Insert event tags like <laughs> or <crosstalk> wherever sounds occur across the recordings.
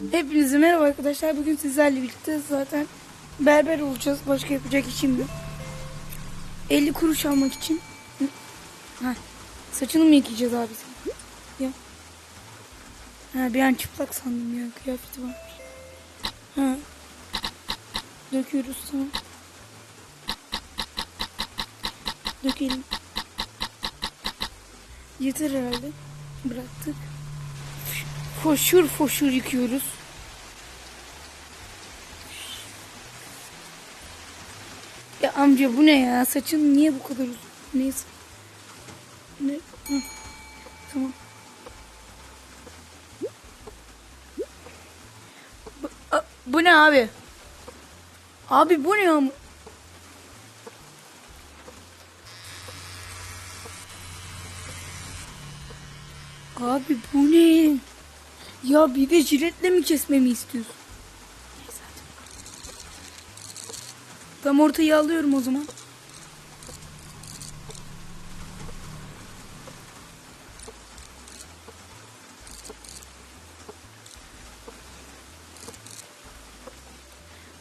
Hepinize merhaba arkadaşlar. Bugün sizlerle birlikte zaten berber olacağız. Başka yapacak işim yok. 50 kuruş almak için. Ha, saçını mı yıkayacağız abi? Ya. Ha, bir an çıplak sandım ya. Kıyafeti varmış. Ha. Döküyoruz tamam. Dökelim. Yeter herhalde. Bıraktık. Foşur foşur yıkıyoruz. Ya amca bu ne ya? Saçın niye bu kadar uzun? Neyse. Ne? Hı. Tamam. Bu, a- bu ne abi? Abi bu ne ya? Abi bu ne? Ya bir de jiletle mi kesmemi istiyorsun? Tam ortayı alıyorum o zaman.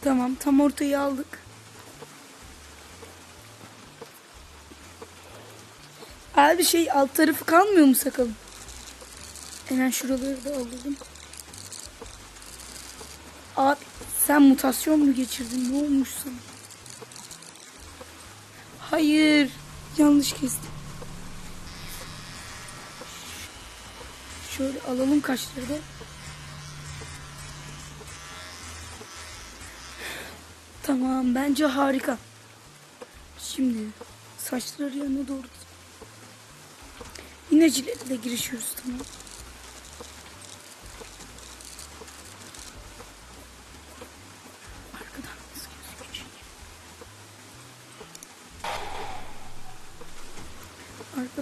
Tamam tam ortayı aldık. Abi şey alt tarafı kalmıyor mu sakalım? Hemen şuraları da alalım. Abi sen mutasyon mu geçirdin? Ne olmuş sana? Hayır. Yanlış kestim. Şöyle alalım kaşları da. Tamam bence harika. Şimdi saçları yanına doğru. Yine jiletle girişiyoruz tamam.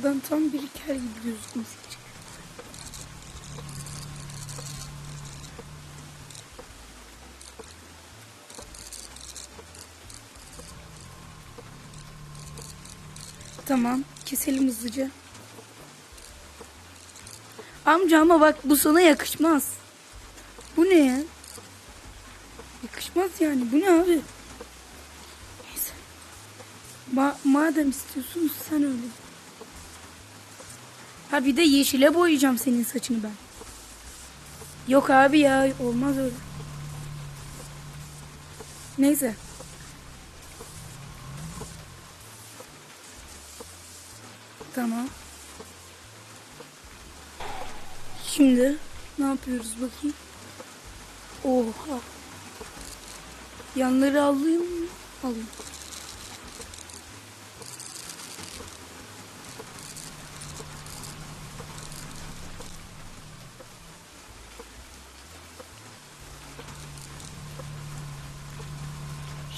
Arkadan tam bir kel gibi için. Tamam, keselim hızlıca. Amca ama bak bu sana yakışmaz. Bu ne ya? Yakışmaz yani. Bu ne abi? Neyse. Ma madem istiyorsun sen öyle. Ha bir de yeşile boyayacağım senin saçını ben. Yok abi ya olmaz öyle. Neyse. Tamam. Şimdi ne yapıyoruz bakayım. Oha. Yanları alayım mı? Alayım.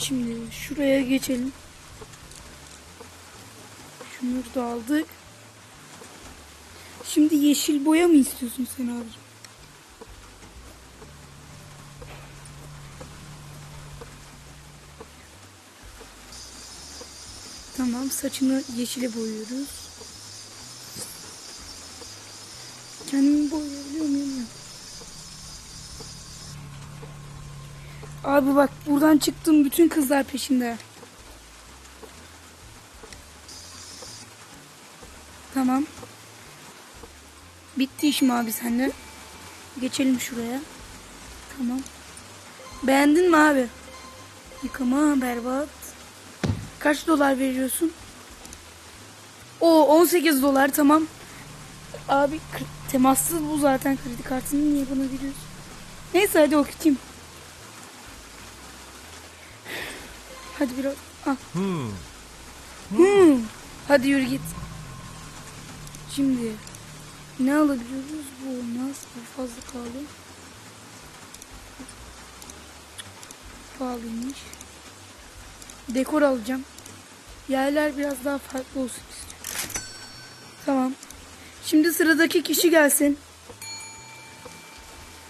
Şimdi şuraya geçelim. Şunları da aldık. Şimdi yeşil boya mı istiyorsun sen abi? Tamam saçını yeşile boyuyoruz. Kendimi boyayabiliyor muyum? Yok. Abi bak buradan çıktım bütün kızlar peşinde. Tamam. Bitti işim abi sende. Geçelim şuraya. Tamam. Beğendin mi abi? Yıkama berbat. Kaç dolar veriyorsun? O 18 dolar tamam. Abi temassız bu zaten kredi kartını niye bana veriyorsun? Neyse hadi okutayım. Hadi biraz. Ah. Hmm. Hadi yürü git. Şimdi ne alabiliyoruz? Bu olmaz. Bu fazla pahalı. Pahalıymış. Dekor alacağım. Yerler biraz daha farklı olsun istiyorum. Tamam. Şimdi sıradaki kişi gelsin.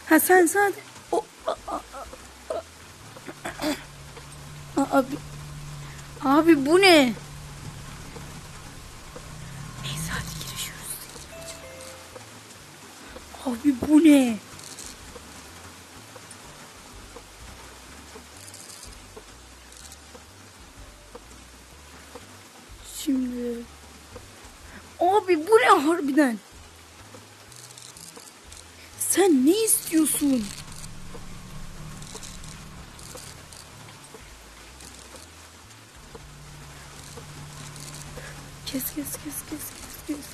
Ha sen sadece... O, a, a, Abi, abi bu ne? Neyse hadi girişiyoruz. Abi bu ne? Şimdi. Abi bu ne harbiden? Sen ne istiyorsun? Kes kes kes kes.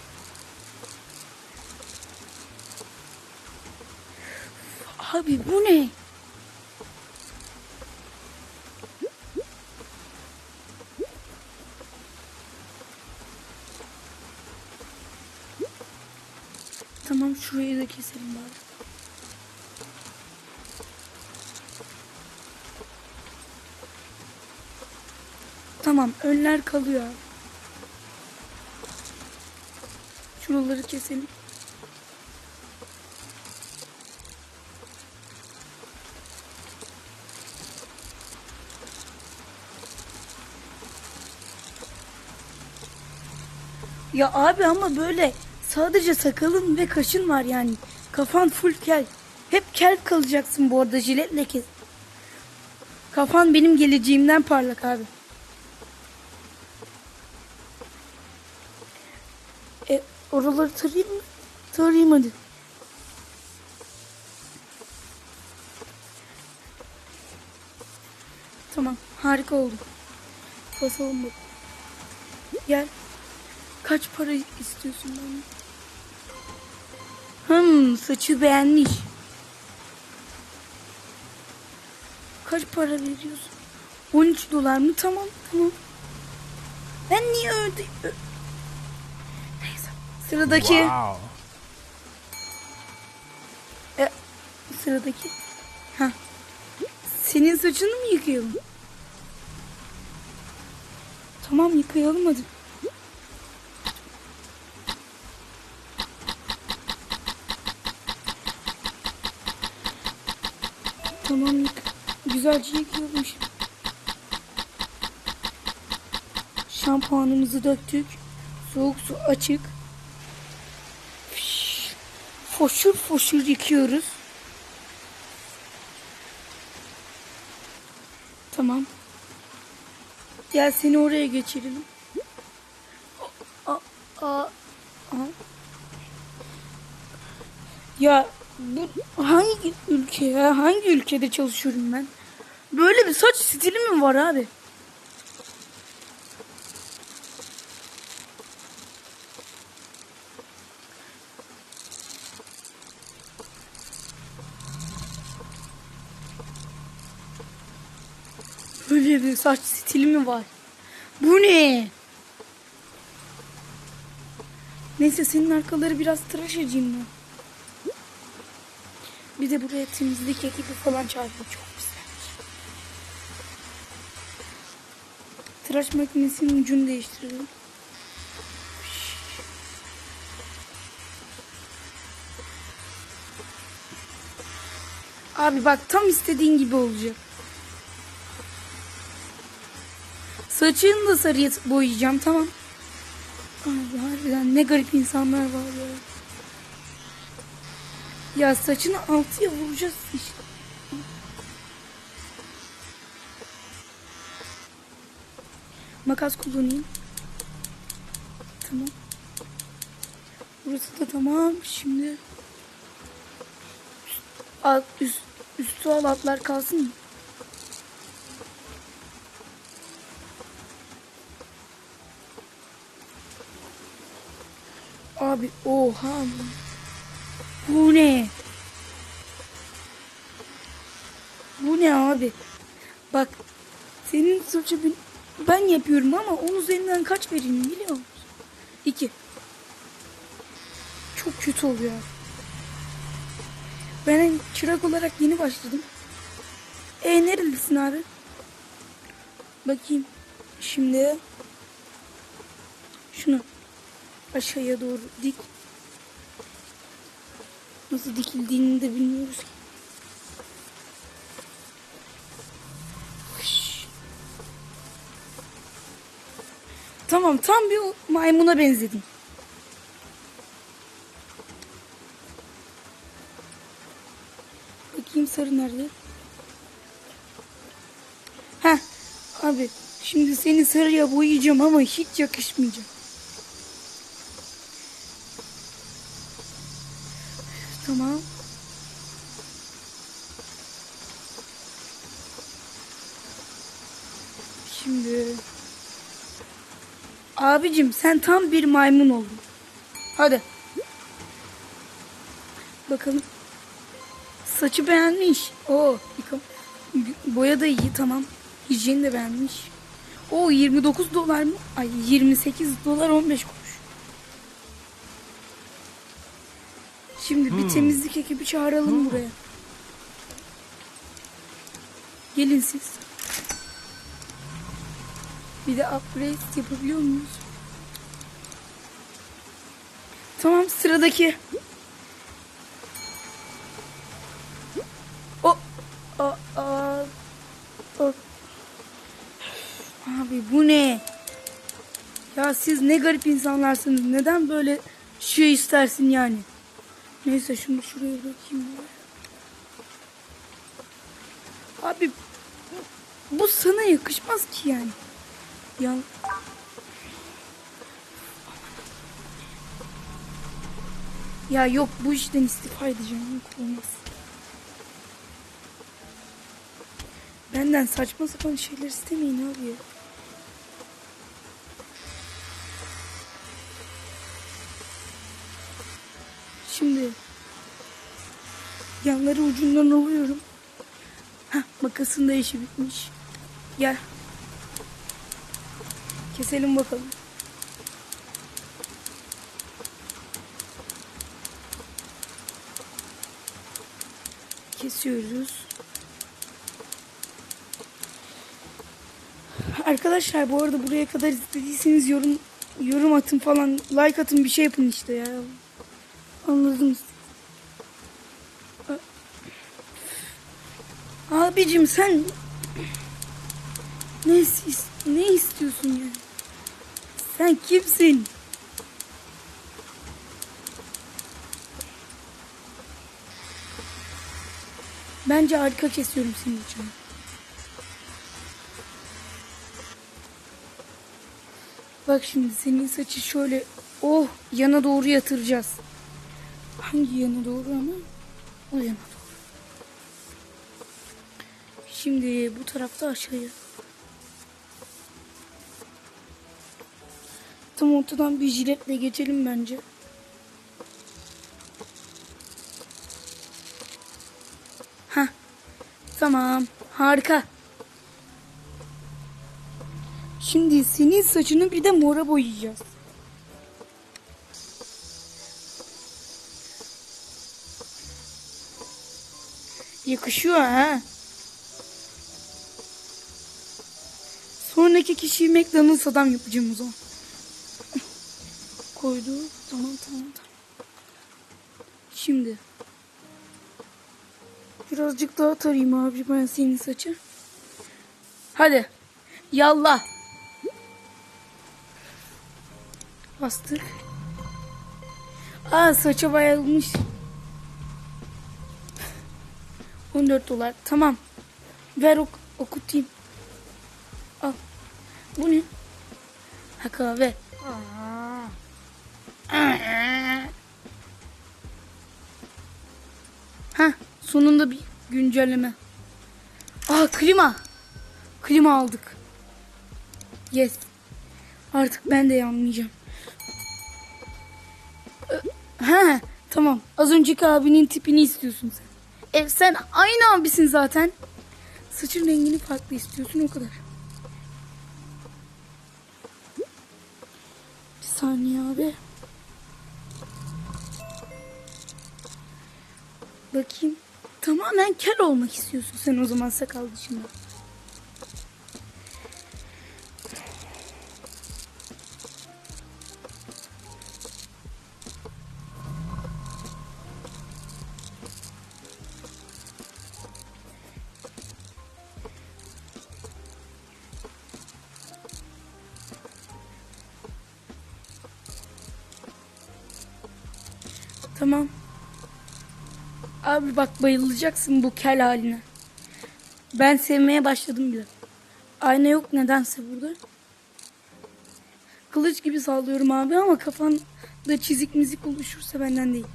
Abi bu ne? Tamam şurayı da keselim bari. Tamam önler kalıyor abi. Şuraları keselim. Ya abi ama böyle sadece sakalın ve kaşın var yani. Kafan full kel. Hep kel kalacaksın bu arada jiletle kes. Kafan benim geleceğimden parlak abi. E, oraları tarayayım mı? Tarayayım hadi. Tamam harika oldu. Basalım bak. Gel. Kaç para istiyorsun benden? Hmm, saçı beğenmiş. Kaç para veriyorsun? 13 dolar mı? Tamam, tamam. Ben niye öde... Sıradaki. Wow. E, sıradaki. Ha. Senin saçını mı yıkayalım? Tamam yıkayalım hadi. Tamam yık. Güzelce yıkayalım şimdi. Şampuanımızı döktük. Soğuk su açık. Foşur foşur yıkıyoruz. Tamam. Gel seni oraya geçirelim. Aa, aa, aa. Ya bu hangi ülke ya? Hangi ülkede çalışıyorum ben? Böyle bir saç stili mi var abi? Böyle bir saç stili mi var? Bu ne? Neyse senin arkaları biraz tıraş edeyim ben. Bir de buraya temizlik ekibi falan çağırdım. Çok güzel. Tıraş makinesinin ucunu değiştirelim. Abi bak tam istediğin gibi olacak. Saçını da sarıya boyayacağım tamam. Abi harbiden ne garip insanlar var ya. Ya saçını altıya vuracağız işte. Makas kullanayım. Tamam. Burası da tamam. Şimdi alt, üst, üstü al altlar kalsın mı? Abi oha. Bu ne? Bu ne abi? Bak senin suçu ben, yapıyorum ama onun üzerinden kaç vereyim biliyor musun? İki. Çok kötü oluyor. Ben çırak olarak yeni başladım. E nerelisin abi? Bakayım. Şimdi aşağıya doğru dik. Nasıl dikildiğini de bilmiyoruz. Tamam tam bir maymuna benzedim. Bakayım sarı nerede? Heh abi şimdi seni sarıya boyayacağım ama hiç yakışmayacak. Tamam. Şimdi Abicim sen tam bir maymun oldun. Hadi. Bakalım. Saçı beğenmiş. Oo, yıkam. Boya da iyi tamam. Hijyeni de beğenmiş. O 29 dolar mı? Ay 28 dolar 15 kuruş. Şimdi bir temizlik ekibi çağıralım buraya. Gelin siz. Bir de upgrade yapabiliyor muyuz? Tamam sıradaki. O, o, o, o. Abi bu ne? Ya siz ne garip insanlarsınız. Neden böyle şey istersin yani? Neyse şunu şuraya bırakayım. Abi bu sana yakışmaz ki yani. Ya Ya yok bu işten istifa edeceğim. Yok olmaz. Benden saçma sapan şeyler istemeyin abi ya. Yanları ucundan alıyorum. Heh, makasın da işi bitmiş. Gel. Keselim bakalım. Kesiyoruz. Arkadaşlar bu arada buraya kadar izlediyseniz yorum yorum atın falan like atın bir şey yapın işte ya. Anladınız. Abicim sen ne, ne istiyorsun yani? Sen kimsin? Bence harika kesiyorum senin için. Bak şimdi senin saçı şöyle oh yana doğru yatıracağız. Hangi yana doğru ama? O yana doğru. Şimdi bu tarafta aşağıya. Tam ortadan bir jiletle geçelim bence. Ha, tamam, harika. Şimdi senin saçını bir de mora boyayacağız. Yakışıyor ha. Sonraki kişiyi McDonald's adam yapacağım o zaman. Koydu. Tamam tamam tamam. Şimdi. Birazcık daha tarayayım abi ben senin saçı. Hadi. Yallah. Bastık. Aa saça bayılmış. 14 dolar. Tamam. Ver ok okutayım. Al. Bu ne? Ha kahve. Ha sonunda bir güncelleme. Aa klima. Klima aldık. Yes. Artık ben de yanmayacağım. Ha tamam. Az önceki abinin tipini istiyorsun sen. E, sen aynı abisin zaten. Saçın rengini farklı istiyorsun o kadar. Bir saniye abi. Bakayım. Tamamen kel olmak istiyorsun sen o zaman sakal dışında. Abi bak bayılacaksın bu kel haline. Ben sevmeye başladım bile. Ayna yok nedense burada. Kılıç gibi sallıyorum abi ama kafanda çizik mizik oluşursa benden değil.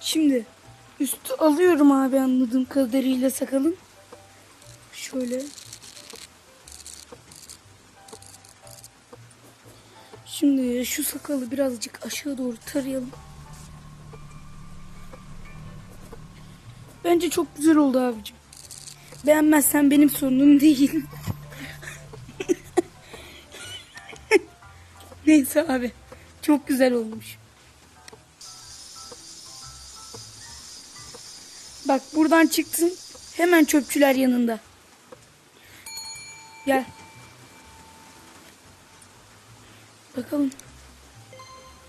Şimdi üstü alıyorum abi anladığım kadarıyla sakalın. Şöyle. Şimdi şu sakalı birazcık aşağı doğru tarayalım. Bence çok güzel oldu abicim. Beğenmezsen benim sorunum <laughs> değil. Neyse abi. Çok güzel olmuş. Bak buradan çıktın. Hemen çöpçüler yanında. Gel. Bakalım.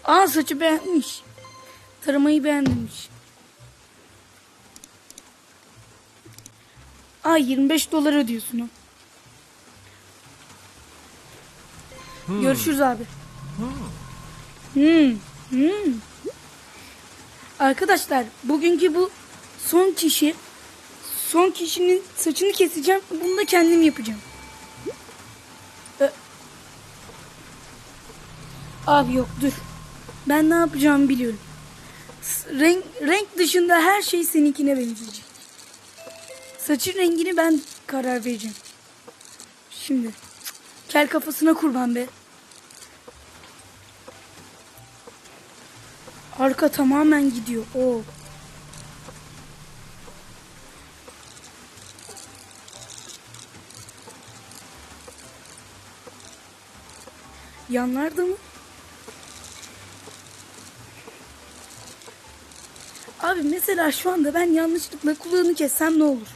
Aa saçı beğenmiş. Taramayı beğenmemiş. Aa 25 dolar ödüyorsun o. Görüşürüz abi. Hmm. Hmm. Arkadaşlar bugünkü bu son kişi son kişinin saçını keseceğim. Bunu da kendim yapacağım. Abi yok dur. Ben ne yapacağımı biliyorum. Renk, renk dışında her şey seninkine benzeyecek. Saçın rengini ben karar vereceğim. Şimdi. Kel kafasına kurban be. Arka tamamen gidiyor. Oo. Yanlarda mı? Abi mesela şu anda ben yanlışlıkla kulağını kessem ne olur?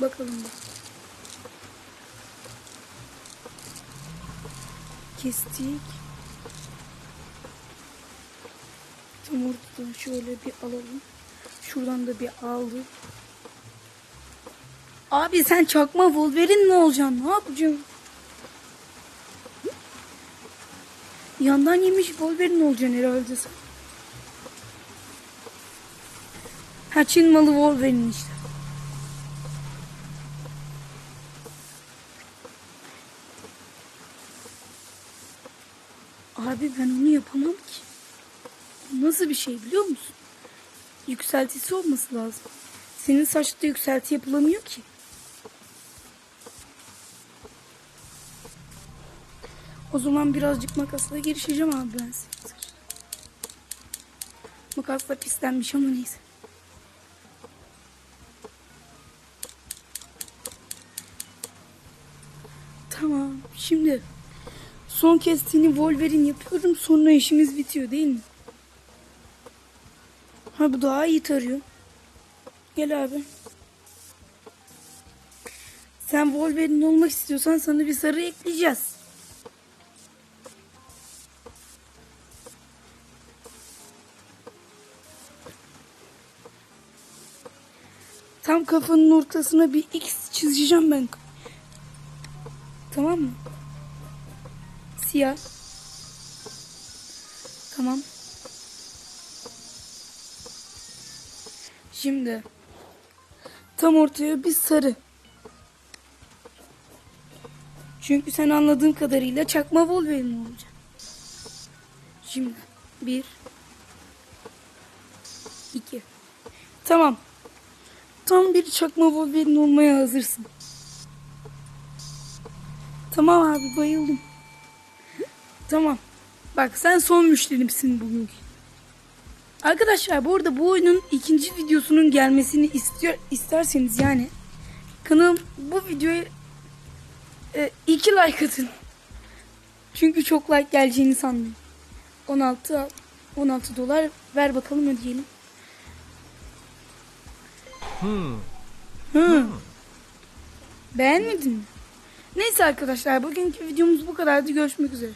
Bakalım. Kestik. Tam ortadan şöyle bir alalım. Şuradan da bir aldık. Abi sen çakma Wolverine mi olacaksın? Ne yapacaksın? Yandan yemiş Wolverine olacaksın herhalde sen. Ha Çin malı Wolverine işte. Abi ben onu yapamam ki. Nasıl bir şey biliyor musun? Yükseltisi olması lazım. Senin saçta yükselti yapılamıyor ki. O zaman birazcık makasla girişeceğim abi ben senin. Makasla pislenmiş ama neyse. Tamam şimdi son kestiğini Wolverine yapıyorum sonra işimiz bitiyor değil mi? Ha bu daha iyi tarıyor. Gel abi. Sen Wolverine olmak istiyorsan sana bir sarı ekleyeceğiz. Tam kafanın ortasına bir X çizeceğim ben. Tamam mı? Siyah. Tamam. Şimdi tam ortaya bir sarı. Çünkü sen anladığın kadarıyla çakma Wolverine olacak. Şimdi bir iki tamam. Tam bir çakma Wolverine olmaya hazırsın. Tamam abi bayıldım. Tamam. Bak sen son müşterimsin bugünkü. Arkadaşlar bu arada bu oyunun ikinci videosunun gelmesini istiyor isterseniz yani kanalım bu videoya e, iki like atın. Çünkü çok like geleceğini sanmıyorum. 16 16 dolar ver bakalım ödeyelim. Hmm. Hı. Beğenmedin mi? Neyse arkadaşlar bugünkü videomuz bu kadardı. Görüşmek üzere.